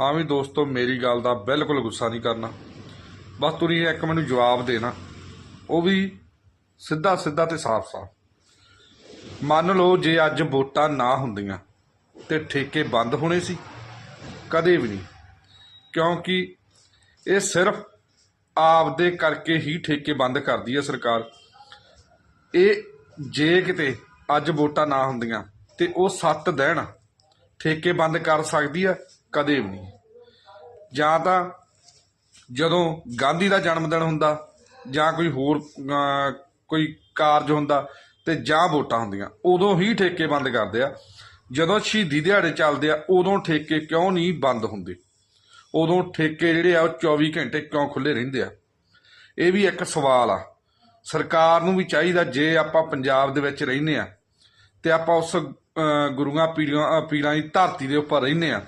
ਹਾਂ ਵੀ ਦੋਸਤੋ, ਮੇਰੀ ਗੱਲ ਦਾ ਬਿਲਕੁਲ ਗੁੱਸਾ ਨਹੀਂ ਕਰਨਾ। ਬਸ ਤੁਸੀਂ ਇੱਕ ਮੈਨੂੰ ਜਵਾਬ ਦੇਣਾ। ਉਹ ਵੀ ਸਿੱਧਾ ਸਿੱਧਾ ਤੇ ਸਾਫ਼-ਸਾਫ਼ ਮੰਨ ਲਓ ਜੇ ਅੱਜ ਵੋਟਾਂ ਨਾ ਹੁੰਦੀਆਂ, ਤੇ ਠੇਕੇ ਬੰਦ ਹੋਣੇ ਸੀ। ਕਦੇ ਵੀ ਨਹੀਂ। ਕਿਉਂਕਿ ਇਹ ਸਿਰਫ ਆਪਦੇ ਕਰਕੇ ਹੀ ਠੇਕੇ ਬੰਦ ਕਰਦੀ ਹੈ ਸਰਕਾਰ। ਇਹ ਜੇ ਕਿਤੇ ਅੱਜ ਵੋਟਾਂ ਨਾ ਹੁੰਦੀਆਂ, ਤੇ ਉਹ ਸੱਤ ਦਿਨ ਠੇਕੇ ਬੰਦ ਕਰ ਸਕਦੀ ਆ। ਕਦੇ ਵੀ ਨਹੀਂ। ਜਾਂ ਤਾਂ ਜਦੋਂ ਗਾਂਧੀ ਦਾ ਜਨਮ ਦਿਨ ਹੁੰਦਾ ਜਾਂ ਕੋਈ ਹੋਰ ਕੋਈ ਕਾਰਜ ਹੁੰਦਾ ਤੇ ਜਾਂ ਵੋਟਾਂ ਹੁੰਦੀਆਂ ਉਦੋਂ ਹੀ ਠੇਕੇ ਬੰਦ ਕਰਦੇ ਆ। ਜਦੋਂ ਸ਼ਹੀਦੀ ਦਿਹਾੜੇ ਚੱਲਦੇ ਆ ਉਦੋਂ ਠੇਕੇ ਕਿਉਂ ਨਹੀਂ ਬੰਦ ਹੁੰਦੇ? ਉਦੋਂ ਠੇਕੇ ਜਿਹੜੇ ਆ ਉਹ 24 ਘੰਟੇ ਕਿਉਂ ਖੁੱਲੇ ਰਹਿੰਦੇ ਆ? ਇਹ ਵੀ ਇੱਕ ਸਵਾਲ ਆ। ਸਰਕਾਰ ਨੂੰ ਵੀ ਚਾਹੀਦਾ ਜੇ ਆਪਾਂ ਪੰਜਾਬ ਦੇ ਵਿੱਚ ਰਹਿੰਦੇ ਆ ਤੇ ਆਪਾਂ ਉਸ ਗੁਰੂਆਂ ਪੀਰਾਂ ਅਹ, ਪੀਰਾਂ ਦੀ ਧਰਤੀ ਦੇ ਉੱਪਰ ਰਹਿੰਦੇ ਆ